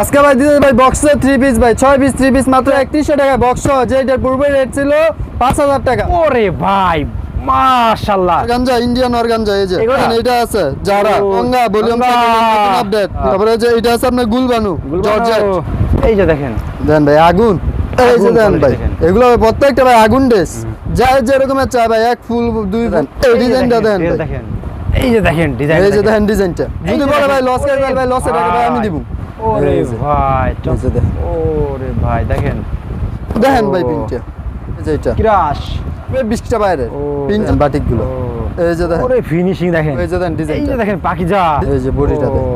আজকে ভাই দিতে ভাই বক্স থ্রি পিস ভাই ছয় পিস থ্রি পিস মাত্র একত্রিশশো টাকা বক্স যে এটার পূর্বে রেট ছিল পাঁচ হাজার টাকা। ওরে ভাই মাশাআল্লাহ। অর্গানজা ইন্ডিয়ান অর্গানজা এই যে এটা আছে যারা গঙ্গা ভলিউম আপডেট তারপরে যে এটা আছে আপনার গুলবানু জর্জেট। এই যে দেখেন। দেন ভাই আগুন। এই যে দেন ভাই এগুলো প্রত্যেকটা ভাই আগুন ড্রেস যা যেরকমের চাই ভাই এক ফুল দুই ফুল। এই ডিজাইনটা দেন এই যে ভাই। দেখেন এই যে দেখেন ডিজাইন এই যে দেখেন। ডিজাইনটা যদি বলে ভাই লস করে ভাই টাকা ভাই। আমি দিব। ওরে ভাই এই ওরে ভাই দেখেন। দেখেন ভাই। প্রিন্টটা এই যে এটা। ক্রাশ। এই বিশটা বাইরে প্রিন্ট বাটিকগুলো এই যে দেখেন। ওরে ফিনিশিং দেখেন। এই যে দেখেন এই ডিজাইনটা যে দেখেন পাখিজা এই যে বডিটা দেন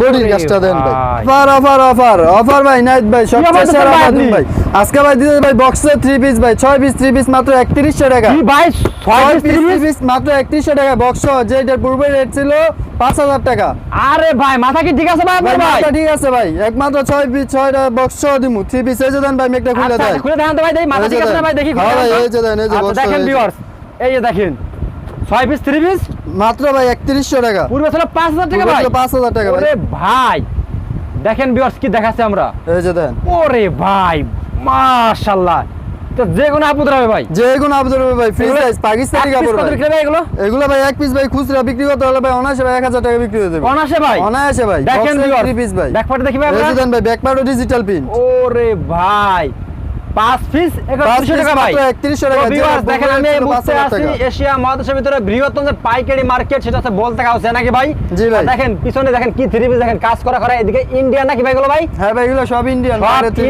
বডির কাজটা দেন ভাই। Offer offer offer. অফার ভাই নাইট ভাই সবচেয়ে সেরা ভাই বাদুন ভাই। আজকে ভাই দিতে ভাই বক্সে থ্রি পিস ভাই ছয় পিস থ্রি পিস মাত্র একত্রিশশো টাকা। কি ভাই ছয় ছয় piece three three piece? Piece মাত্র একত্রিশশো টাকা। বক্স যেইটার পূর্বে রেট ছিল পাঁচ হাজার টাকা। আরে ভাই মাথা কি ঠিক আছে ভাই ভাই আপনার ভাই মাথা ঠিক আছে ভাই। একমাত্র ছয় পিস ছয়টা বক্স দিমু। থ্রি পিস এই যে দেন ভাই মেকটা খুলে আচ্ছা, খুলে দেখান তো ভাই দেখি মাথা ঠিক আছে না ভাই দেখি হ্যাঁ খুলে ভাই, এই যে দেন, এই যে আচ্ছা, দেখেন এই এই যে দেখেন। ছয় পিস থ্রি পিস মাত্র ভাই একত্রিশশো টাকা। পূর্বে ছিল পাঁচ হাজার টাকা ভাই? পাঁচ হাজার টাকা ভাই। দেখেন কি দেখাচ্ছে আমরা। এই যে দেন। ওরে ভাই মাশাআল্লাহ তো যে কোনো আপুদের হবে ভাই। যে কোনো আবেদন হবে ভাই ফ্রি সাইজ পাকিস্তানি কাপড় ভাই। এগুলো? এগুলো ভাই এক পিস ভাই খুচরা বিক্রি করতে হলে ভাই অনায়াসে ভাই এক হাজার টাকা বিক্রি হয়ে যাবে। অনাসে ভাই। অনায়াসে ভাই দেখেন থ্রি পিস ভাই। ব্যাক দেখি ভাই এই যে আমরা দেন ভাই ব্যাক ডিজিটাল প্রিন্ট ওরে ভাই পাঁচ পিস একত্রিশশো টাকা ভাই মাত্র 3100 টাকা, তো যে viewers, বলব দেখেন আমি এই ছিল মুহূর্তে 5,000 আছি টাকা। এশিয়া মহাদেশের ভিতরে বৃহত্তম যে পাইকারি মার্কেট সেটা হচ্ছে বলতে কাউছে নাকি ভাই? জি ভাই। দেখেন পিছনে দেখেন কি থ্রি পিস দেখেন কাজ করা করা এদিকে ইন্ডিয়ান নাকি ভাই গুলো ভাই? হ্যাঁ ভাই এগুলো সব ইন্ডিয়ান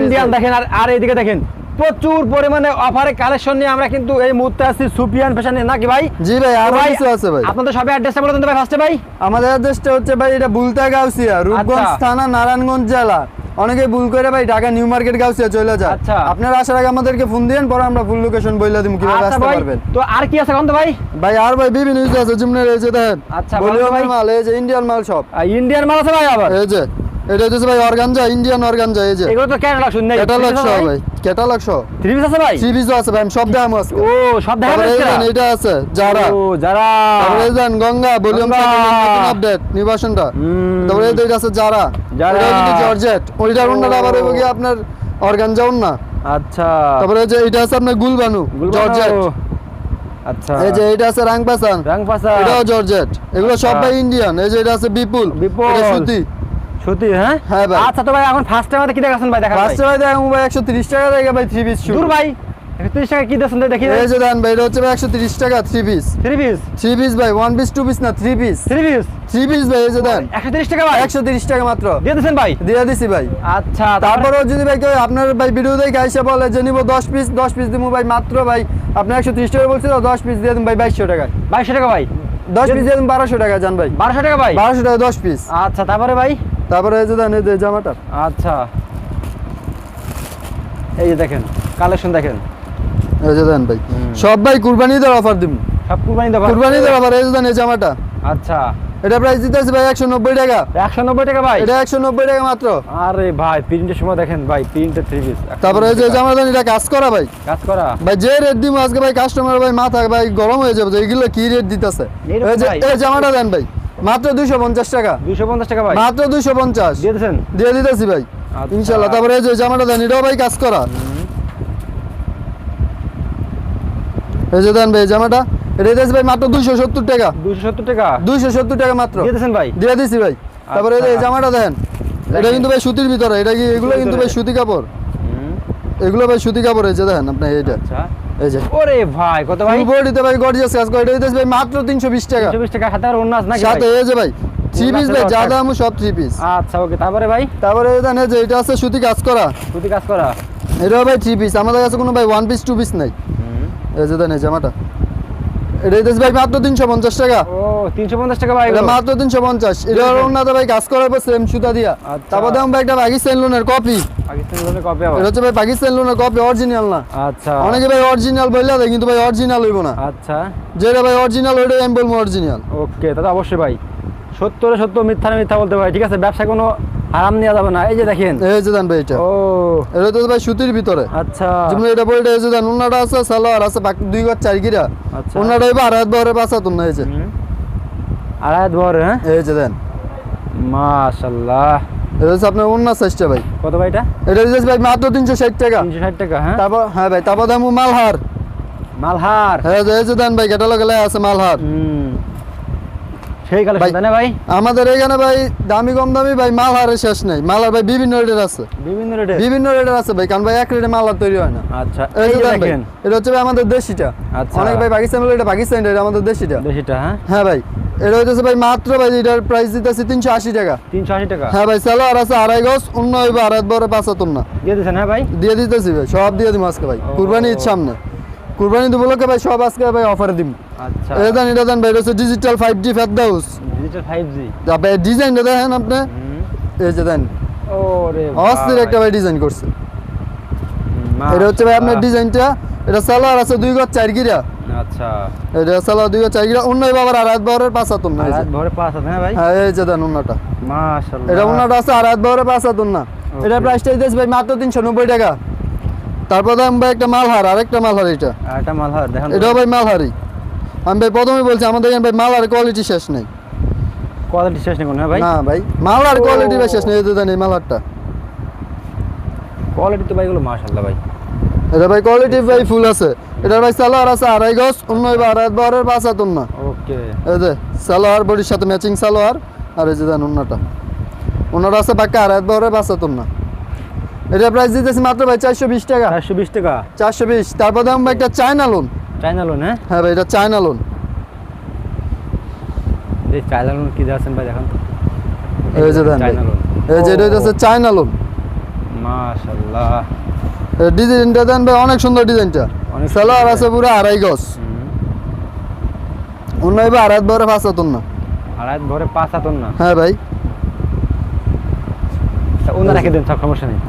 ইন্ডিয়ান দেখেন আর আর এইদিকে দেখেন প্রচুর পরিমাণে অফারে কালেকশন নিয়ে আমরা কিন্তু এই মুহূর্তে আছি সুপিয়ান ফ্যাশনে নাকি ভাই? জি ভাই আরও কিছু আছে ভাই। আপনাদের সবাই অ্যাড্রেসটা বলে দেন ভাই ফার্স্টে ভাই। আমাদের অ্যাড্রেসটা হচ্ছে ভাই এটা বুলতা গাউসিয়া রূপগঞ্জ আচ্ছা। থানা নারায়ণগঞ্জ জেলা। অনেকে ভুল করে ভাই ঢাকা নিউ মার্কেট গাউসিয়া চলে যায় আচ্ছা। আপনারা আসার আগে আমাদেরকে ফোন দিন পরে আমরা ফুল লোকেশন বইলা দিব কীভাবে আচ্ছা আসতে পারবেন। তো আর কি আছে এখন তো ভাই? ভাই আর ভাই বিভিন্ন আছে এই যে দেখেন। আচ্ছা, বলো ভলিউমের ভাই। মাল এই যে ইন্ডিয়ান মাল সব। ইন্ডিয়ান মাল আছে ভাই আবার? এই যে। এটা হচ্ছে ভাই অর্গানজা ইন্ডিয়ান অর্গানজা এই যে। এগুলো তো ক্যাটালগ শুন নেই। ক্যাটালগ সহ ভাই ক্যাটালগ থ্রি পিস আছে ভাই? থ্রি পিসও আছে ভাই আমি সব আজকে। ও সব এটা আছে যারা। ও যারা। তারপরে then Ganga volume Ganga. Update নির্বাচনটা। তারপরে আছে যারা। যারা। কিন্তু জর্জেট ওইটার। অন্যটা আবার হইব কি আপনার অর্গানজা না আচ্ছা। তারপরে যে এটা আছে আপনার গুলবানু জর্জেট আচ্ছা। এই যে এটা আছে রাংপাসান। রাংপাসা এটাও জর্জেট এগুলো সব আচ্ছা। ভাই ইন্ডিয়ান এই যে এটা আছে বিপুল। বিপুল। এটা সুতি। সত্যি হ্যাঁ? হ্যাঁ ভাই। আচ্ছা তো ভাই এখন ফার্স্ট টাইম কি দেখাচ্ছেন ভাই? দেখা ফার্স্টে ভাই। একশো তিরিশ টাকা থেকে ভাই থ্রি পিস দূর ভাই 31 টাকা কি দিয়েছেন দেখি এই যে দেন ভাই এটা হচ্ছে ভাই একশো তিরিশ টাকা three piece three piece three piece ভাই ওয়ান পিস টু পিস না three piece three piece three piece ভাই এই যে দেন। 130 টাকা ভাই? একশো তিরিশ টাকা মাত্র। দিয়ে দিয়েছেন ভাই? দিয়ে দিছি ভাই। আচ্ছা তারপরেও যদি ভাই কেউ আপনার ভাই ভিডিও দেখে এসে বলে যে নিবো দশ পিস দশ পিস দিব ভাই মাত্র ভাই আপনি একশো তিরিশ টাকা বলছিল দশ পিস দিয়ে দিন ভাই বাইশশো টাকায় বাইশশো টাকা ভাই? দশ পিস দিয়ে দিন বারোশো টাকা যান ভাই। বারোশো টাকা ভাই? বারোশো টাকা দশ পিস আচ্ছা তারপরে ভাই? তারপরে এই যে দেন এই যে জামাটা। আচ্ছা। এই যে দেখেন কালেকশন দেখেন। এই যে দেন ভাই সব ভাই কুরবানি দেওয়ার অফার দিব সব কুরবানি দেবো কুরবানি দেওয়ার অফার এই যে দেন এই জামাটা। আচ্ছা। এটা প্রাইস দিতেছি ভাই একশো নব্বই টাকা। একশো নব্বই টাকা ভাই? এটা একশো নব্বই টাকা মাত্র। আরে ভাই প্রিন্টের সময় দেখেন ভাই প্রিন্টের থ্রি পিস তারপরে এই যে জামা দেন এটা কাজ করা ভাই। কাজ করা? ভাই যে রেট দিব আজকে ভাই কাস্টমার ভাই মাথা ভাই গরম হয়ে যাবে যে এগুলো কি রেট দিতেছে? এই যে এই জামাটা দেন ভাই। মাত্র দুইশো পঞ্চাশ টাকা। দুশো পঞ্চাশ টাকা ভাই। মাত্র দুইশো পঞ্চাশ। দিয়ে দিয়েছেন? দিয়ে দিতেছি ভাই। আচ্ছা। ইনশাল্লাহ তারপরে এই যে জামাটা দেন এটাও ভাই কাজ করা। এই যে দেন ভাই জামাটা এটা দিতেছি ভাই মাত্র দুইশো সত্তর টাকা। দুশো সত্তর টাকা? দুইশো সত্তর টাকা মাত্র। দিয়ে দিয়েছেন ভাই? দিয়ে দিছি ভাই। তারপরে এই যে আচ্ছা। জামাটা দেন এটা কিন্তু ভাই সুতির ভিতরে এটা কি এগুলো কিন্তু ভাই সুতি কাপড়। এগুলো ভাই সুতি কাপড় এই যে দেখেন আপনি এইটা। আচ্ছা। এই যে। ওরে ভাই কত ভাই? বডিতে ভাই গর্জিয়াস কাজ করে এটা ভাই মাত্র তিনশো বিশ টাকা। টাকা হাতে আর অন্য আছে নাকি সাথে এই যে ভাই থ্রি পিস ভাই যা দাম সব থ্রি পিস আচ্ছা ওকে তারপরে ভাই? তারপরে এই যে এটা আছে সুতি কাজ করা। সুতি কাজ করা। এটাও ভাই থ্রি পিস আমাদের কাছে কোনো ভাই ওয়ান পিস টু পিস নাই। এই যে দেন জামাটা। এটা দিতেছি ভাই মাত্র তিনশো পঞ্চাশ টাকা। ও তিনশো পঞ্চাশ টাকা ভাই এটা মাত্র এটা ওনাতে ভাই কাজ করার পর সেম সুতা দিয়া। আচ্ছা। তারপর দেখুন ভাই একটা কপি পাকিস্তানি লোনের কপি আবার? এটা হচ্ছে ভাই পাকিস্তান লোনের কপি অরিজিনাল না। আচ্ছা। অনেকে ভাই অরিজিনাল বললে দেয় কিন্তু ভাই অরিজিনাল হইব না। আচ্ছা। যেটা ভাই অরিজিনাল ওইটাই আমি বলব অরিজিনাল ওকে তাহলে অবশ্যই ভাই। সত্তরে সত্য মিথ্যা মিথ্যা বলতে ভাই ঠিক আছে? ব্যবসা কোনো হারাম নেওয়া যাবে না। এই যে দেখেন। এই যে দেন ভাই এটা। ও। এটা তো ভাই সুতির ভিতরে। আচ্ছা। যেমন এটা বইটা এই যে দেন উন্নাটা আছে সালোয়ার আছে বাকি দুই গজ চার গিরা। আচ্ছা। হইবা আর হাত বহরে পাঁচা তুন এই যে। আড়াই বর হ্যাঁ? এই যে দেন। মাশাল্লাহ। এটা হচ্ছে আপনার অন্য সাইজটা ভাই। কত ভাই এটা? এটা হচ্ছে ভাই মাত্র তিনশো ষাট টাকা। তিনশো ষাট টাকা হ্যাঁ? তারপর হ্যাঁ ভাই তারপর দাম মালহার। মালহার? হ্যাঁ এই যে দেন ভাই ক্যাটালগে আছে মালহার। হুম। সেই কালেকশন তাই না ভাই? আমাদের এখানে ভাই দামি কম দামি ভাই মালহারের শেষ নেই। মালহার ভাই বিভিন্ন রেটের আছে। বিভিন্ন রেটে বিভিন্ন রেটের আছে ভাই কারণ ভাই এক রেটে মালহার তৈরি হয় না। আচ্ছা এই যে দেখেন। এটা হচ্ছে ভাই আমাদের দেশিটা। আচ্ছা। অনেক ভাই পাকিস্তান বলে এটা পাকিস্তান এটা আমাদের দেশিটা। দেশিটা হ্যাঁ? হ্যাঁ ভাই। এটা হচ্ছে ভাই মাত্র ভাই এটার প্রাইস দিতেছি তিনশো আশি টাকা। তিনশো আশি টাকা? হ্যাঁ ভাই স্যালো আর আছে আড়াই গজ অন্য হইব আড়াই বড় পাঁচাত্তর না। দিয়ে দিচ্ছেন হ্যাঁ ভাই? দিয়ে দিতেছি ভাই সব দিয়ে দিব আজকে ভাই। কুরবানি ঈদ সামনে। কুরবানি দিব ভাই সব আজকে ভাই অফারে দিব আচ্ছা। এটা দেন এটা দেন ভাই এটা হচ্ছে ডিজিটাল ফাইভ জি ফেরদাউস। ডিজিটাল ফাইভ জি তারপরে ডিজাইনটা দেখেন আপনি। এই যে দেন। ওরে অস্থির একটা ভাই ডিজাইন করছে। এটা হচ্ছে ভাই আপনার ডিজাইনটা এটা সালোয়ার আছে দুই গজ চার গিরা। আচ্ছা। এটা দুই চার গিরা বাবার পাঁচ হ্যাঁ ভাই? হ্যাঁ এই যে দেন অন্যটা মাশাআল্লাহ। এটা অন্যটা আছে আড়াই বরের পাঁচাত্তর না এটা প্রাইসটা দিতেছি ভাই মাত্র তিনশো নব্বই টাকা। তারপর দাম ভাই একটা মালহার আরেকটা মালহার এটা। আর মালহার দেখেন এটাও ভাই মালহারি আমি ভাই প্রথমে বলছি আমাদের এখানে ভাই মালহার কোয়ালিটি শেষ নেই। কোয়ালিটি শেষ নেই কোনো হ্যাঁ ভাই? না ভাই মালহার কোয়ালিটি ভাই শেষ নেই এই দেন এই মালহারটা। কোয়ালিটি তো ভাইগুলো মাশাআল্লাহ ভাই। এটা ভাই কোয়ালিটি ভাই ফুল আছে। এটা ভাই সালোয়ার আছে আড়াই গজ হইব আড়াই বরের পাঁচাত্তর না ওকে। এই যে সালোয়ার বডির সাথে ম্যাচিং সালোয়ার আর এই যে দেন অন্যটা। অন্যটা আছে পাক্কা আড়াই বরের পাঁচাত্তর না এটা প্রাইস দিতেছি মাত্র ভাই চারশো বিশ টাকা। চারশো বিশ টাকা? চারশো বিশ তারপর দাম ভাই একটা চায়না লোন চাইনা লোন হ্যাঁ? হ্যাঁ ভাই এটা চায়না লোন এই চাইনা লোন কি যাচ্ছেন ভাই দেখেন এই যে দেন ভাই। লোন এই যে এটা হচ্ছে চায়না লোন মাশাআল্লাহ। ডিজাইনটা দেন ভাই অনেক সুন্দর ডিজাইনটা। সালোয়ার আছে পুরো আড়াই গজ। অন্য হইব আড়াই বরের পাঁচাত্তর না। আর রাত ভরে পাঁচ হাতন না? হ্যাঁ ভাই। ওনা রেখে দেন সব সমস্যা নেই।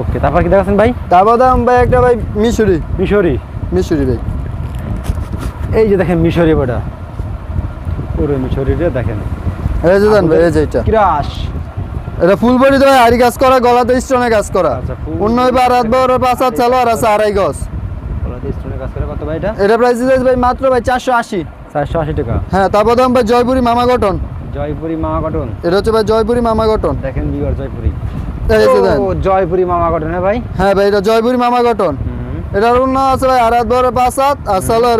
ওকে তারপর কি দেখাচ্ছেন ভাই? তারপর দাম ভাই একটা ভাই মিশরি। মিশরি? মিশরি ভাই। এই যে দেখেন মিশরি বটা পুরো মিশরি রে দেখেন। এই যে দেন ভাই এই যে এটা। ক্রাশ। এটা ফুল বডি তো আড়ি কাজ করা গলাতে স্টোনে কাজ করা। আচ্ছা, অন্য হইব আড়াই বরের পাঁচাত সালোয়ার আছে আড়াই গজ ওলাতে স্টোনের কাজ করে কত ভাই এটা? এটা প্রাইস দিতেছি ভাই মাত্র ভাই চারশো আশি। চারশো আশি টাকা। হ্যাঁ তারপর দাম ভাই জয়পুরি মামা গঠন জয়পুরি মামা কটন? এটা হচ্ছে ভাই জয়পুরি মামা গঠন দেখেন বিগর জয়পুরি। মামা কটন হ্যাঁ ভাই? হ্যাঁ ভাই এটা জয়পুরি মামা গঠন এটার অন্য আছে ভাই পাঁচাত আর সালোয়ার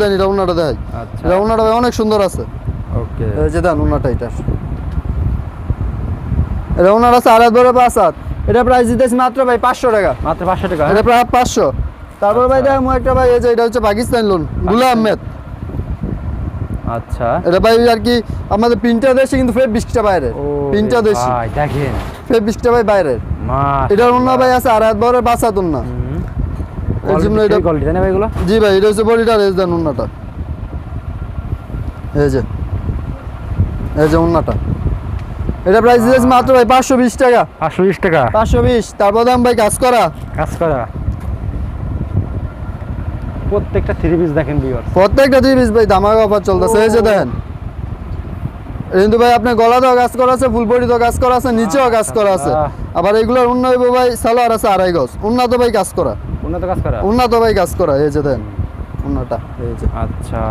দেন এটা দেয় আচ্ছা। এটা ভাই অনেক সুন্দর আছে। ওকে। এই যে দেন অন্যটা এটা। আছে পাঁচাত এটা প্রাইস দিতেছি মাত্র ভাই পাঁচশো টাকা। মাত্র পাঁচশো টাকা এটা প্রায় পাঁচশো। তারপর ভাই আচ্ছা। দেখো একটা ভাই এই যে এটা হচ্ছে পাকিস্তান লোনগুলা আহমেদ। আচ্ছা। এটা ভাই আর কি আমাদের পিনটা দেশে কিন্তু ফের বিশটা বাইরে। ও পিনটা রে দেশি। ভাই, দেখেন। ফের বিশটা ভাই বাইরের মা এটার অন্য ভাই আছে আর এক বড় বাসাতুন না। এর জন্য এটা কোয়ালিটি না ভাই জি ভাই এটা হচ্ছে বডিটা রেজ দেন অন্যটা। এই যে। এই যে অন্যটা। এটা প্রাইস মাত্র ভাই পাঁচশো বিশ টাকা। পাঁচশো বিশ টাকা। পাঁচশো বিশ তারপর দাম ভাই কাজ করা। কাজ করা। প্রত্যেকটা থ্রি পিস দেখেন বিয়ার প্রত্যেকটা জিনিস ভাই দামাক অফার চলতেছে। এই যে দেখেন। কিন্তু ভাই আপনার গলাতেও কাজ করা আছে ফুল বডিতেও কাজ করা আছে নিচেও কাজ করা আছে। আচ্ছা। আবার এগুলোর অন্য ভাই সালোয়ার আছে আড়াই গজ। উন্নত ভাই কাজ করা। উন্নত কাজ করা? উন্নত ভাই কাজ করা এই যে দেন উন্নটা এই যে। আচ্ছা।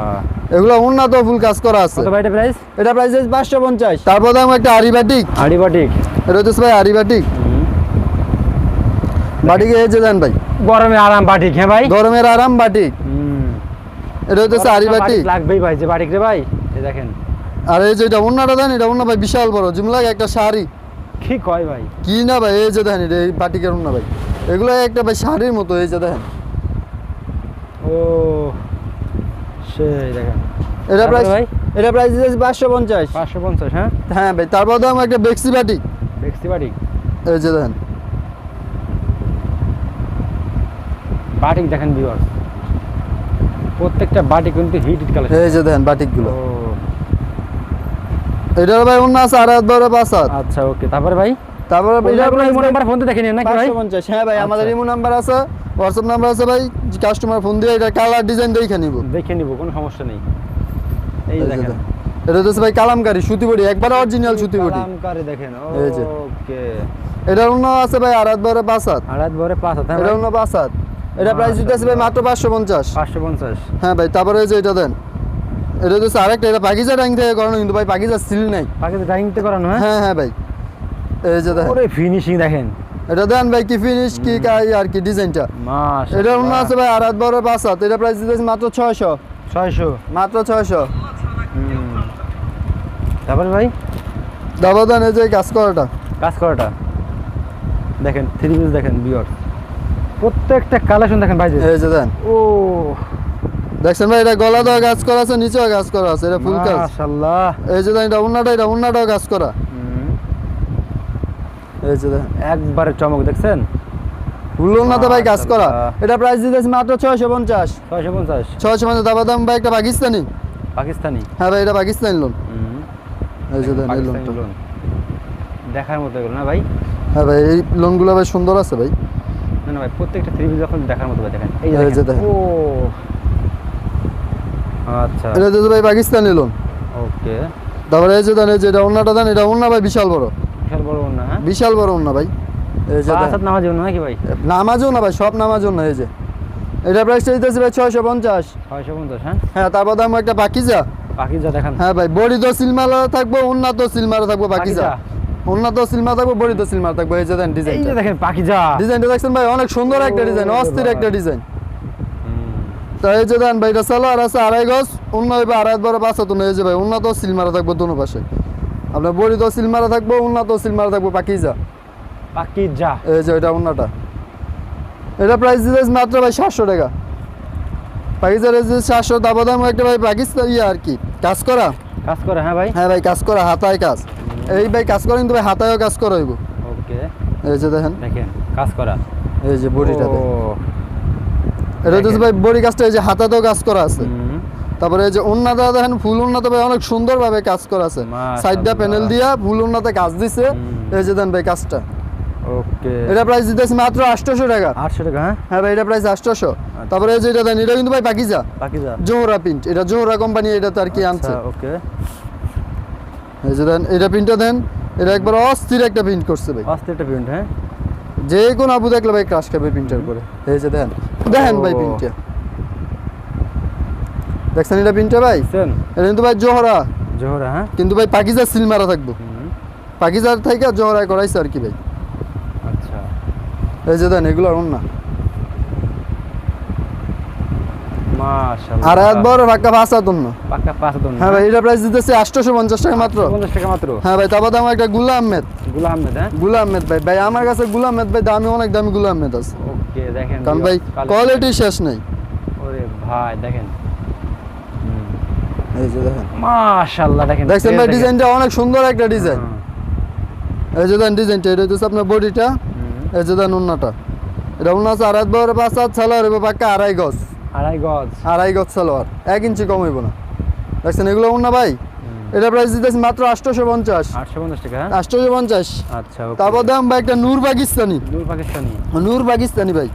এগুলো উন্নত ফুল কাজ করা আছে। কত ভাই এটা প্রাইস এটা প্রাইস পাঁচশো পঞ্চাশ। তারপর দাম একটা আরিবাটিক। আড়িবাটিক এটা হচ্ছে ভাই আরিবাটিক। বাটিকে এই যে দেন ভাই গরমে আরাম বাটিক হ্যাঁ ভাই? গরমের আরাম বাটিক। হুম। এটা হচ্ছে আরিবাটিক বাটিক লাগবেই ভাই যে বাটিক রে ভাই। এই দেখেন। আর এই যে এটা অন্যটা দেন এটা অন্য ভাই বিশাল বড় জিমলাগ একটা শাড়ি? কি কয় ভাই? কি না ভাই এই যে দেখেন এটা এই বাটিকের অন্য ভাই। এগুলো একটা ভাই শাড়ির মতো এই যে দেখেন। ও সেই দেখেন। এটা প্রাইস ভাই? এটা প্রাইস দিয়েছে পাঁচশো পঞ্চাশ। পাঁচশো পঞ্চাশ হ্যাঁ? হ্যাঁ ভাই তারপর দাম একটা বেক্সি বাটিক বেক্সি বাটিক এই যে দেখেন। বাটিক দেখেন ভিউয়ার প্রত্যেকটা বাটিক কিন্তু হিট হিট কালার এই যে দেখেন বাটিকগুলো ও। এটার ভাই অন্য আছে বড় পাঁচ হাত আচ্ছা ওকে তারপরে ভাই? তারপরে এটা কোনো ইমো নাম্বার ফোন দেখে নিন নাকি ভাই? পাঁচশো পঞ্চাশ। হ্যাঁ ভাই আমাদের আচ্ছা। ইমো নাম্বার আছে হোয়াটসঅ্যাপ নাম্বার আছে ভাই কাস্টমার ফোন দিয়ে এটা কালার ডিজাইন দেখে নিব। দেখে নিব কোনো সমস্যা নেই। এই দেখেন। এটা হচ্ছে ভাই কালামকারি সুতি বড়ি একবার অরিজিনাল সুতি বড়ি কালামকারী দেখেন ওকে এটা অন্য আছে ভাই পাঁচ হাত আড়াই ভরে পাঁচ হাত এটা অন্য হাত এটা প্রাইস দিতেছে ভাই মাত্র পাঁচশো পঞ্চাশ। পাঁচশো পঞ্চাশ। হ্যাঁ ভাই তারপরে এই যে এটা দেন। এটা হচ্ছে আরেকটা এটা পাকিজা ট্যাঙ্ক থেকে করানো কিন্তু ভাই পাকিজা সিল নাই। বাকি তো ডাইনিংতে করানো হ্যাঁ? হ্যাঁ হ্যাঁ ভাই। এই যে দেখেন। ওরে ফিনিশিং দেখেন। এটা দেন ভাই কি ফিনিশ কি কাই আর কি ডিজাইনটা মাশাআল্লাহ। এটা অন্য আছে ভাই আড়াত বড় পাঁচ হাত। এটা প্রাইস দিতেছি মাত্র ছয়শো। 600 মাত্র ছয়শো। হুম। তারপরে ভাই? দাবা দেন এই যে কাজ করাটা। কাজ করাটা। দেখেন থ্রি পিস দেখেন বিয়র প্রত্যেকটা কালেকশন দেখেন ভাই। এই যে দেন। ও। দেখছেন ভাই এটা গলা দেওয়া গাছ করা আছে নিচেও গাছ করা আছে এটা ফুল কাজ মাশাআল্লাহ। এই যে দেন এটা উন্নাটা এটা উন্নাটাও কাজ করা। এই যে দেন। একবারে চমক দেখছেন? ভাই কাজ করা। এটা প্রাইস দিতেছি মাত্র ছয়শো পঞ্চাশ। ছয়শো পঞ্চাশ। ছয়শো পঞ্চাশ দাবা দাম ভাই একটা পাকিস্তানি। পাকিস্তানি? হ্যাঁ ভাই এটা পাকিস্তানি লোন। এই যে লোন দেখার মতো এগুলো না ভাই? হ্যাঁ ভাই এই লোনগুলো ভাই সুন্দর আছে ভাই। না ভাই প্রত্যেকটা থ্রি পিস যখন দেখার মতো দেখেন এই যে দেখেন। ও আচ্ছা। এটা দিতে ভাই পাকিস্তানি লোন। ওকে। তারপরে এই যে দেন এই যে এটা উন্নাটা দেন এটা উন্না ভাই বিশাল বড়। বিশাল বড় না হ্যাঁ? বিশাল বড় উন্না ভাই। এই যে পাঁচ দেন। হাত নামাজ নাকি ভাই? নামাজও না ভাই সব নামাজও না এই যে। এটা প্রাইসটা দিতেছি ভাই ছয়শো পঞ্চাশ। ছয়শো পঞ্চাশ হ্যাঁ? হ্যাঁ তারপর দাম একটা পাকিজা। বাকি যা দেখান। হ্যাঁ ভাই বড়ি তো থাকব উন্নত সিলমারা থাকব পাকিজা? পাকিজা। উন্নত সিলমার থাকব বড়ি তো সিলমার থাকব এই যে দেন এই যে দেখেন পাখি ডিজাইনটা দেখছেন ভাই? অনেক সুন্দর একটা ডিজাইন অস্থির একটা ডিজাইন তো এই যে দেন ভাই এটা সালোয়ার আছে আড়াই গজ। অন্য হইবে আড়াই বড় পাঁচ হাত এই যে ভাই উন্নত সিলমারা থাকব দোনো পাশে। আপনার বড়ি তো সিলমারা থাকব উন্নত সিলমারা থাকব পাকিজা পাখি এই যে এটা উন্নাটা এটা প্রাইস দিতেছে মাত্র ভাই সাতশো টাকা। পাকিস্তানের যে সাতশো দাবাদাম একটা ভাই পাকিস্তান ইয়ে আর কি। কাজ করা? কাজ করে হ্যাঁ ভাই। হ্যাঁ ভাই কাজ করা হাতায় কাজ। এই ভাই কাজ করা কিন্তু ভাই হাতায়ও কাজ করা হইব। ওকে। এই যে দেখেন। দেখেন কাজ করা। এই যে বডিটা ও, এটা হচ্ছে ভাই বডি কাজটা এই যে হাতাতেও কাজ করা আছে। তারপরে এই যে উন্নাটা দেখেন ফুল উন্নাতে ভাই অনেক সুন্দরভাবে কাজ করা আছে। সাইডটা প্যানেল দিয়া ফুল উন্নাতে কাজ দিছে। এই যে দেন ভাই কাজটা। ওকে। এটা প্রাইস দিতেছি মাত্র আটশোশো টাকা। আটশো টাকা হ্যাঁ? হ্যাঁ ভাই এটা প্রাইস আটশোশো। তারপরে এই যে এটা দেন এটা কিন্তু ভাই পাকিজা। যা জোহরা প্রিন্ট এটা জোহরা কোম্পানি এটা তো আর কি আনছে। আচ্ছা, ওকে। এই যে দেন এটা প্রিন্টটা দেন। এটা একবার অস্থির একটা প্রিন্ট করছে ভাই। অস্থিরটা প্রিন্ট হ্যাঁ? যে কোনো আবু দেখলে ভাই ক্রাশ খাবে প্রিন্টার করে এই যে দেখেন দেখেন ভাই। প্রিন্টটা দেখছেন এটা প্রিন্টটা ভাই? এটা কিন্তু ভাই জোহরা। জোহরা হ্যাঁ? কিন্তু ভাই পাকিজা সিল মারা থাকব। পাকিজার থেকে জোহরা করাইছে আর কি ভাই। আচ্ছা। এই যে দেন এগুলো অন্য মাশাআল্লাহ। আর এক বড় ভাক্কা ভাষা তন্ন পাক্কা পাঁচ দন হ্যাঁ ভাই এটা প্রাইস দিতেছে আটশোশো পঞ্চাশ টাকা মাত্র। পঞ্চাশ টাকা মাত্র? হ্যাঁ ভাই তারপর দাম একটা গুলা আহমেদ। গুলা আহমেদ হ্যাঁ? গুলা আহমেদ ভাই। ভাই আমার কাছে গুলা আহমেদ ভাই দামি অনেক দামি গুলা আহমেদ আছে। ওকে দেখেন কারণ ভাই কোয়ালিটি শেষ নেই। ওরে ভাই দেখেন। এই যে দেখেন। মাশাআল্লাহ দেখেন। দেখছেন ভাই ডিজাইনটা অনেক সুন্দর একটা ডিজাইন এই যে ডিজাইনটা এটা হচ্ছে আপনার বডিটা। এই যে উন্নাটা এটা উন্না আছে আড়াই বড় পাঁচ সালোয়ার এবার পাক্কা আড়াই গজ। আড়াই গজ। আড়াই গজ সালোয়ার এক ইঞ্চি কম হইব না। দেখছেন এগুলো উন্না ভাই? এটা প্রাইস দিতেছি মাত্র আটশোশো পঞ্চাশ। টাকা? আটশোশো পঞ্চাশ। আচ্ছা তারপর দাম ভাই একটা নূর পাকিস্তানি। দূর পাকিস্তানি। নূর পাকিস্তানি ভাই।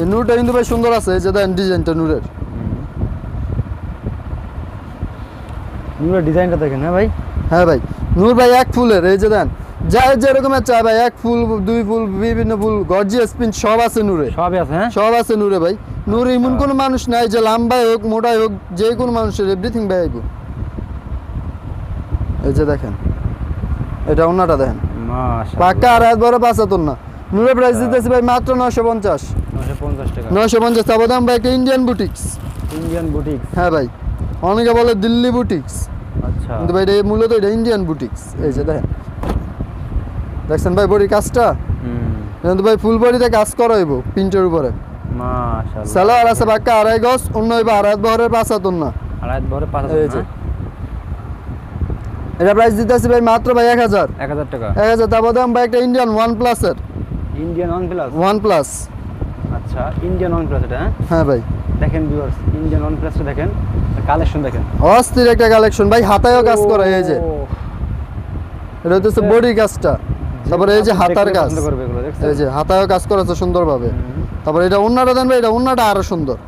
এই নূরটা কিন্তু ভাই সুন্দর আছে যে দেন ডিজাইনটা নূরের। নিউয়ের ডিজাইনটা দেখেন হ্যাঁ ভাই? হ্যাঁ ভাই নূর ভাই এক ফুলের এই যে দেন যা যেরকমের চায় ভাই এক ফুল দুই ফুল বিভিন্ন ফুল গর্জিয়াস প্রিন্ট সব আছে নূরে। সবই আছে হ্যাঁ? সব আছে নূরে ভাই। নূর এমন কোনো মানুষ নাই যে লাম্বাই হোক মোটাই হোক যে কোনো মানুষের এভরিথিং আইব এই যে দেখেন এটা অন্যটা দেখেন। পাক্কা আর এক বড় পাঁচ হাতর না। নূরে প্রাইস দিতেছি ভাই মাত্র নশো পঞ্চাশ। নশো পঞ্চাশ টাকা। পঞ্চাশ তারপর দাম ভাই একটা ইন্ডিয়ান বুটিক্স ইন্ডিয়ান বুটিক হ্যাঁ ভাই অনেকে বলে দিল্লি বুটিক্স আচ্ছা। কিন্তু ভাই এটা মূলত এটা ইন্ডিয়ান বুটিক্স এই যে দেখেন। দেখছেন ভাই বড়ি কাজটা? কিন্তু ভাই ফুল বডিতে কাজ করা হইব প্রিন্টের উপরে। মাশাআল্লাহ। আছে বাক্কা আড়াই গজ হইব আড়াই বহরের পাঁচ হাতর না আড়াই ভরে পাঁচ এই এটা প্রাইস দিতেছি ভাই মাত্র ভাই এক হাজার। এক হাজার টাকা। এক হাজার তারপর দাম ভাই একটা ইন্ডিয়ান ওয়ান প্লাসের Indian one plus one plus আচ্ছা ইন্ডিয়ান ওয়ান প্লাস এটা হ্যাঁ? হ্যাঁ ভাই। দেখেন ভিউয়ার্স ইন্ডিয়ান ওয়ান প্লাসটা দেখেন কালেকশন দেখেন। অস্থির একটা কালেকশন ভাই হাতায়ও কাজ করা এই যে। এটা হচ্ছে বডি কাজটা তারপরে এই যে হাতার কাজ। এই যে হাতায়ও কাজ করেছে সুন্দরভাবে। তারপরে এটা উন্নাটা দেন ভাই এটা উন্নাটা আরও সুন্দর।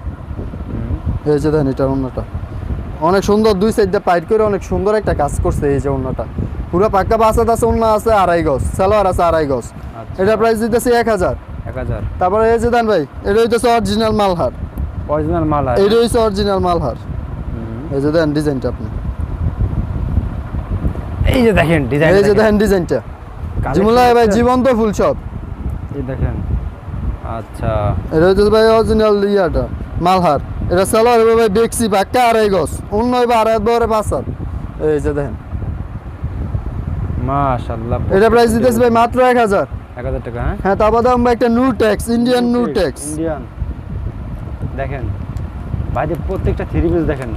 এই যে দেন এটা উন্নাটা অনেক সুন্দর দুই সাইডে পাইট করে অনেক সুন্দর একটা কাজ করছে এই যে উন্নাটা পুরো পাক্কা বাসাত আছে উন্না আছে আড়াই গজ সালোয়ার আছে আড়াই গজ। আচ্ছা, এটা প্রাইস দিতেছে এক হাজার। তারপরে এই যে দেন ভাই এটা হইতেছে অরিজিনাল মালহার। অরিজিনাল মাল আর এইটা হচ্ছে অরিজিনাল মালহার। এই যে দেন ডিজাইনটা আপনি। এই যে দেখেন ডিজাইন এই যে দেখেন। ডিজাইনটা। জিমুল্লাহ ভাই জীবন্ত ফুল সব এই দেখেন। আচ্ছা। এটা হচ্ছে ভাই অরিজিনাল ইয়াটা মালহার। এটা সালোয়ার হবে ভাই বেক্সি পাক্কা আড়াই গছ। অন্য হবে আড়াই বরে এই যে দেখেন। মাশাআল্লাহ এটা প্রাইস দিতেছে ভাই মাত্র এক হাজার। টাকা হ্যাঁ? হ্যাঁ তারপর দাম একটা নু ট্যাক্স ইন্ডিয়ান নু ট্যাক্স ইন্ডিয়ান দেখেন ভাই প্রত্যেকটা থ্রি পিস দেখেন।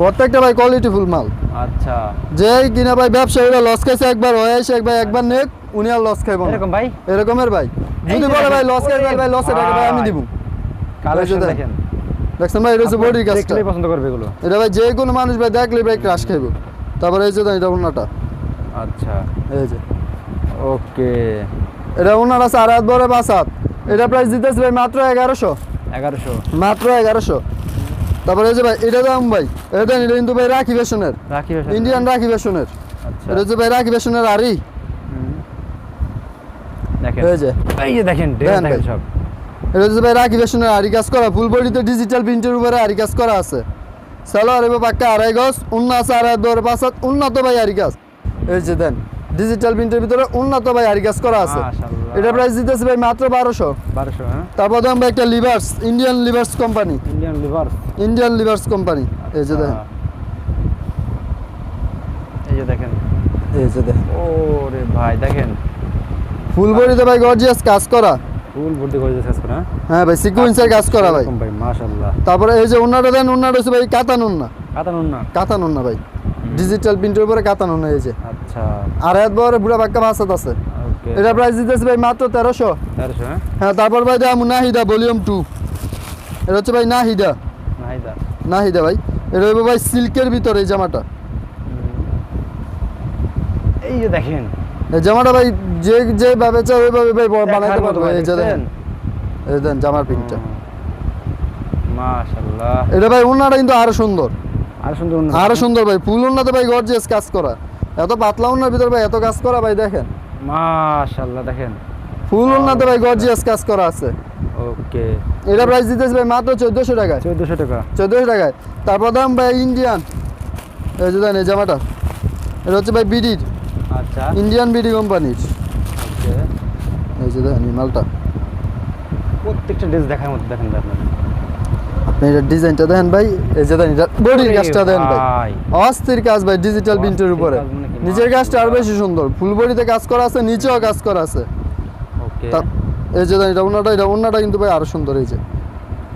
প্রত্যেকটা ভাই কোয়ালিটি ফুল মাল। আচ্ছা। যে কিনা ভাই ব্যবসায়ীরা লস খাইছে একবার হয়ে এসে একবার একবার নেক উনি আর লস খাইব এরকম ভাই? এরকমের ভাই। যদি বলে ভাই লস ওরে ভাই লসের টাকা ভাই আমি। দিব। কালেকশন দেখেন। দেখছেন ভাই এটা হচ্ছে বডির কাজটা। দেখলেই পছন্দ করবে এগুলো। এটা ভাই যে কোনো মানুষ ভাই দেখলে ভাই ক্রাশ খাইব। তারপরে এই যে এটা উন্নাটা আচ্ছা। এই যে। ওকে। এটা উন্নার আছে আড়াই হাত বড় পাঁচ হাত এটা প্রাইস দিতেছে ভাই মাত্র এগারোশো। এগারোশো। মাত্র এগারোশো। তারপরে এই যে ভাই এটা দাম ভাই। এটা এটা কিন্তু ভাই রাখি বেসনের। রাখি ইন্ডিয়ান রাখি বেসনের। আচ্ছা। এটা হচ্ছে ভাই রাখি বেসনের আরি হুম। দেখেন। এই যে এই যে দেখেন দেখেন সব। এটা ভাই রাখি বেসনের আরি কাজ করা। ফুল বডিতে ডিজিটাল প্রিন্টের উপরে আরি কাজ করা আছে। সালোয়ার পাক্কা আড়াই গজ। আড়াই পাঁচ উন্নত ভাই আরি কাজ। এই যে দেন ডিজিটাল প্রিন্টের ভিতরে উন্নত ভাই আরি কাজ করা আছে। এটা প্রাইস দিতেছে ভাই মাত্র বারোশো। বারোশো হ্যাঁ। তারপর ভাই একটা levers Indian levers company Indian lever Indian levers company এই যে দেখেন এই যে দেখেন। এই যে দেখেন ওরে ভাই দেখেন। ফুল বডিতে ভাই গর্জিয়াস কাজ করা। ফুল ভর্তি করে দিয়েছে আজকে না হ্যাঁ ভাই সিকুয়েন্সের কাজ করা ভাই। ভাই মাশাআল্লাহ। তারপরে এই যে উন্নাটা দেন উন্নাটা হচ্ছে ভাই কাতান উন্না কাতানুন না? কাতান উন্না ভাই। ডিজিটাল প্রিন্টের উপরে কাতান উন্না এই যে। আচ্ছা। আর এক বড় বুড়া বাক্কা ভাষাত আছে। এটা প্রাইস দিতেছে ভাই মাত্র তেরোশো। তেরোশো হ্যাঁ? হ্যাঁ তারপর ভাই দাম নাহিদা ভলিউম টু এটা হচ্ছে ভাই নাহিদা। নাহিদা। নাহিদা ভাই। এটা হইবে ভাই সিল্কের ভিতরে এই জামাটা। এই যে দেখেন জামাটা ভাই যে যে ভাবে চাই ওইভাবে ভাই বানাইতে পারব। এই যে? দেখেন এই দেন জামার প্রিন্টটা মাশাআল্লাহ। এটা ভাই উন্নাটা কিন্তু আরও সুন্দর। আর সুন্দর। আরও সুন্দর ভাই ফুল উন্নাতে ভাই গর্জিয়াস কাজ করা। এত পাতলা উন্নার ভিতর ভাই এত কাজ করা ভাই দেখেন। মাশাআল্লাহ দেখেন। ফুল উন্নাতে ভাই গর্জিয়াস কাজ করা আছে। ওকে। এটা প্রাইস দিতেছে ভাই মাত্র চোদ্দশো টাকায়। চোদ্দশো টাকা। চোদ্দশো টাকায়। তারপর দাম ভাই ইন্ডিয়ান এই যে জামাটা। এটা হচ্ছে ভাই বিডির। আচ্ছা। ইন্ডিয়ান বিডি কোম্পানির এই যে দেখেন মালটা। প্রত্যেকটা ড্রেস দেখার মতো দেখেন আপনি এটা ডিজাইনটা দেখেন ভাই এই যে দেন এটা বডির কাজটা দেন ভাই। অস্থির কাজ ভাই ডিজিটাল প্রিন্টের উপরে। মানে নিচের কাজটা আরও বেশি সুন্দর। ফুল বডিতে কাজ করা আছে নিচেও কাজ করা আছে। ওকে। এই যে দেন এটা উন্নাটা এটা উন্নাটা কিন্তু ভাই আরও সুন্দর এই যে।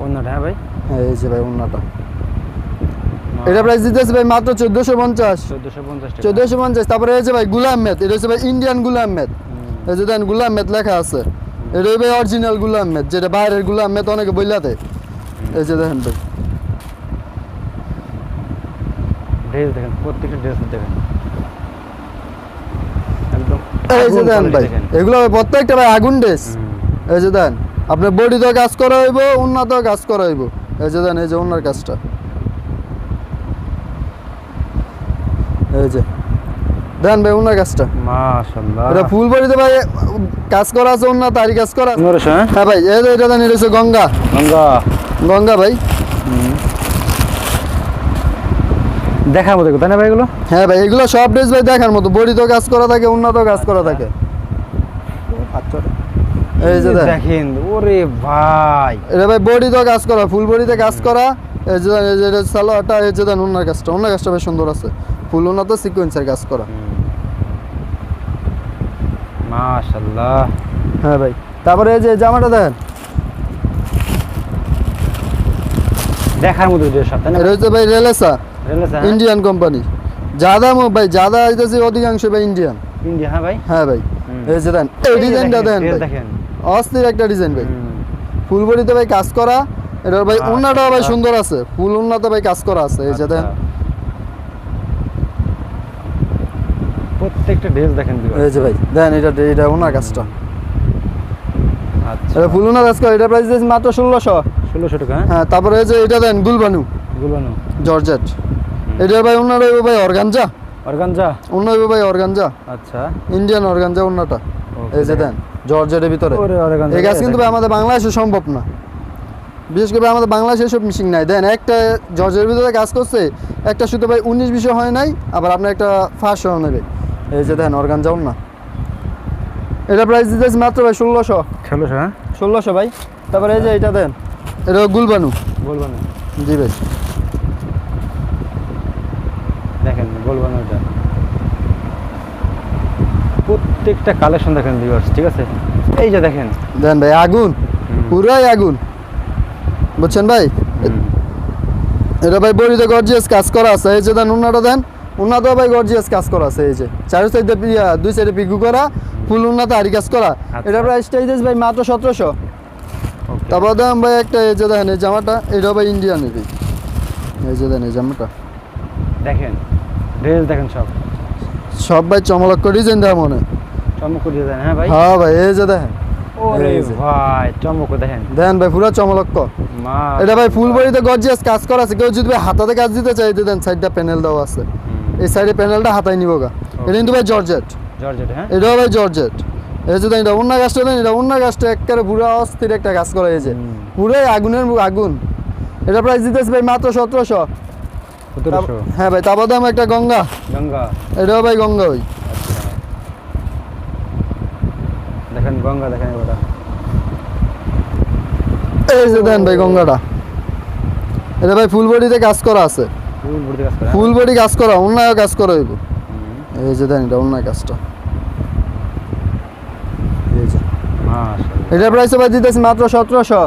অন্যটা হ্যাঁ ভাই। হ্যাঁ এই যে ভাই উন্নাটা এটা প্রাইস দিতেছে ভাই মাত্র চোদ্দশো পঞ্চাশ। চোদ্দশো পঞ্চাশ টাকা। চোদ্দশো পঞ্চাশ তারপরে এই যে ভাই গুলাম মেদ এটা হচ্ছে ভাই ইন্ডিয়ান গুলাম মেদ। এই যে দেন গুলাম মেদ লেখা আছে। এটা ভাই অরিজিনাল গুলাম মেদ যেটা বাইরের গুলাম মেদ অনেকে বইলাতে এই যে দেখেন ভাই। ড্রেস দেখেন প্রত্যেকটা ড্রেস দেখেন। একদম এই যে দেন ভাই এগুলো প্রত্যেকটা ভাই আগুন ড্রেস হুম, এই যে দেন আপনার বডিতেও কাজ করা হইব উন্নতেও কাজ করা হইব। এই যে দেন এই যে উন্নার কাজটা। এই যে। দেন ভাই উন্নার কাজটা। মাশাআল্লাহ। এটা ফুল বডিতে ভাই কাজ করা আছে উন্নত তারই কাজ করা। আছে। হ্যাঁ? হ্যাঁ ভাই এই যে এটা দেন এটা হচ্ছে গঙ্গা। গঙ্গা। গঙ্গা ভাই। দেখার মতো তাই না ভাই এগুলো? হ্যাঁ ভাই এগুলো সব ড্রেস ভাই দেখার মতো। বডিতেও কাজ করা থাকে উন্নত কাজ করা থাকে। এই যে দেখেন ওরে ভাই। এটা ভাই বডিতেও কাজ করা ফুল বডিতে কাজ করা। এই যে সালোয়ারটা এই যে দেন কাজটা। কাজটা বেশ সুন্দর আছে। ফুল উন্নত সিকোয়েন্সের কাজ করা। মাশাআল্লাহ। হ্যাঁ ভাই। তারপরে এই যে জামাটা দেখেন। দেখার মতো সব এটা হচ্ছে ভাই রেলেসা রেলেসা ইন্ডিয়ান কোম্পানি মো ভাই আইতেছে অধিকাংশ ভাই ইন্ডিয়ান ইন্ডিয়া হ্যাঁ ভাই? হ্যাঁ ভাই। এই যে দেন এই ডিজাইনটা দেন দেখেন। অস্থির একটা ডিজাইন ভাই। হুম, ফুল বডিতে ভাই কাজ করা। এটার ভাই আচ্ছা। উন্নাটাও ভাই সুন্দর আছে। ফুল উন্নাতে ভাই কাজ করা আছে। এই যে দেন। প্রত্যেকটা ড্রেস দেখেন এই যে ভাই এটা এটা কাজটা। আচ্ছা। এটা ফুল উন্নার কাজ করা এটা প্রাইস দিয়েছে মাত্র ষোলোশো। ষোলোশো টাকা হ্যাঁ? হ্যাঁ তারপরে এই যে এটা দেন গুলবানু। গুলানো জর্জেট। এটার ভাই উন্নার হইব ভাই অর্গানজা। অর্গানজা? অন্য হইব ভাই অর্গানজা। আচ্ছা। ইন্ডিয়ান অর্গানজা উন্নাটা এই যে দেন জর্জেটের ভিতরে। এই কাজ কিন্তু ভাই আমাদের বাংলাদেশে সম্ভব না। বিশেষ করে আমাদের বাংলাদেশে সব মিশিং নাই। দেন একটা জর্জের ভিতরে কাজ করছে একটা শুধু ভাই উনিশ বিশে হয় নাই আবার আপনার একটা ফার্স্ট নেবে এই যে দেন অর্গান যাও না। এটা প্রাইস দিতেছি মাত্র ভাই ষোলোশো। ষোলোশো হ্যাঁ? ষোলোশো ভাই। তারপরে এই যে এটা দেন এটা গুলবানু। গুলবানু। জি ভাই। দেখেন ওটা প্রত্যেকটা কালেকশন দেখেন ভিউয়ার্স ঠিক আছে? এই যে দেখেন। দেন ভাই আগুন। পুরাই আগুন। বুঝছেন ভাই? এটা ভাই বড়িতে গর্জিয়াস কাজ করা আছে। এই যে দেন উন্নাটা দেন। উন্নাতেও ভাই গর্জিয়াস কাজ করা আছে এই যে। চার সাইডে দুই সাইডে পিকু করা ফুল উন্নাতে আরি কাজ করা। আচ্ছা। এটা প্রাইসটা দিতেছি ভাই মাত্র সতেরোশো. তারপর দেন ভাই একটা এই যে দেখেন এই জামাটা এটাও ভাই ইন্ডিয়ানেরই এই যে দেন এই জামাটা। দেখেন ড্রেস দেখেন সব। সব ভাই চমলক্ষ ডিজাইন দেওয়া মনে চমক করে দেন হ্যাঁ ভাই? হ্যাঁ ভাই এই যে দেখেন। ওরে ভাই চমক দেখেন। দেন ভাই পুরো চমলক্ষ। মা এটা ভাই ফুল বডিতে গর্জিয়াস কাজ করা আছে। কেউ যদি ভাই হাতাতে কাজ দিতে চাই দেন সাইডটা প্যানেল দেওয়া আছে। এই সাইডে প্যানেলটা হাতায় নিব গা। এটা কিন্তু ভাই জর্জেট জর্জেট হ্যাঁ? এটাও ভাই জর্জেট এই যে এটা অন্য গাছটা দেন এটা অন্য গাছটা একেবারে পুরো অস্থির একটা কাজ করা হয়েছে। পুরোই আগুনের আগুন। এটা প্রাইস দিতেছে ভাই মাত্র সতেরোশো। হ্যাঁ ভাই তারপর দাম একটা গঙ্গা। গঙ্গা। এটাও ভাই গঙ্গা ওই। আচ্ছা। দেখেন গঙ্গা দেখেন ওটা এই যে দেন ভাই গঙ্গাটা। এটা ভাই ফুল বডিতে কাজ করা আছে। ফুল ভর্তি কাজ করে ফুল বডি কাজ করা অন্যায় কাজ করা হইব। এই যে দেন এটা অন্যায় কাজটা। এটা প্রাইসে ভাই দিতেছি মাত্র সতেরোশো।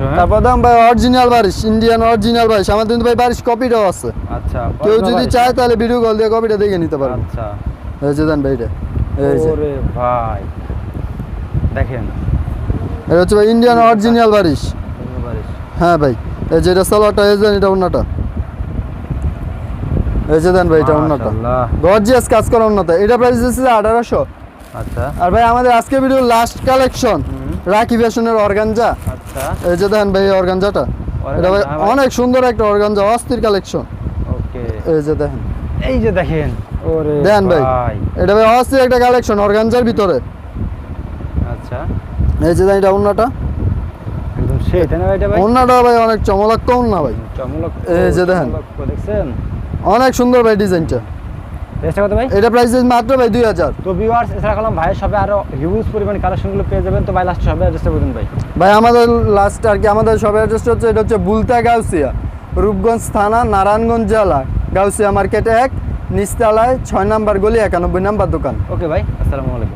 হ্যাঁ? তারপর দাম ভাই অরিজিনাল বারিশ ইন্ডিয়ান অরিজিনাল বারিশ। আমার কিন্তু ভাই বারিশ কপিটাও আছে। আচ্ছা কেউ যদি চায় তাহলে ভিডিও কল দিয়ে কপিটা দেখে নিতে পারবে। আচ্ছা। এই যে দেন ভাই এটা। এই যে। ভাই। দেখেন। এটা হচ্ছে ভাই ইন্ডিয়ান অরিজিনাল বারিশ। হ্যাঁ ভাই এই যে এটা সালোয়ারটা এই যে এটা অন্যটা এই যে দেন ভাই এটা মাশাআল্লাহ। গর্জিয়াস কাজ করা অন্যত এটা প্রাইস দিচ্ছে আঠারোশো। আচ্ছা। আর ভাই আমাদের আজকে ভিডিও লাস্ট কালেকশন। রাখি ফ্যাশনের অর্গানজা। আচ্ছা। এই যে দেখেন ভাই অর্গানজাটা। এটা ভাই অনেক সুন্দর একটা অর্গানজা অস্থির কালেকশন ওকে। এই যে দেখেন এই যে দেখেন ওরে দেন ভাই। এটা ভাই অস্থির একটা কালেকশন অর্গানজার ভিতরে। আচ্ছা। এই যে দেখেন এটা অন্যটা। একদম না ভাই এটা ভাই? ভাই অনেক চমলাক্ষ না ভাই। চমলক এই যে দেখেন। দেখছেন? অনেক সুন্দর ভাই ডিজাইনটা। কত ভাই? এটা প্রাইস মাত্র ভাই দুই হাজার। তো ভিউয়ার্স এছাড়া কলাম ভাইয়ের সবে আরও হিউজ পরিমাণ কালেকশনগুলো পেয়ে যাবেন। তো ভাই লাস্ট সবে অ্যাড্রেসটা বলুন ভাই। ভাই আমাদের লাস্ট আর কি আমাদের সব অ্যাড্রেস হচ্ছে এটা হচ্ছে বুলতা গাউসিয়া রূপগঞ্জ থানা নারায়ণগঞ্জ জেলা গাউসিয়া মার্কেট এক নিচতলায় ছয় নাম্বার গলি একানব্বই নাম্বার দোকান। ওকে ভাই আসসালামু আলাইকুম।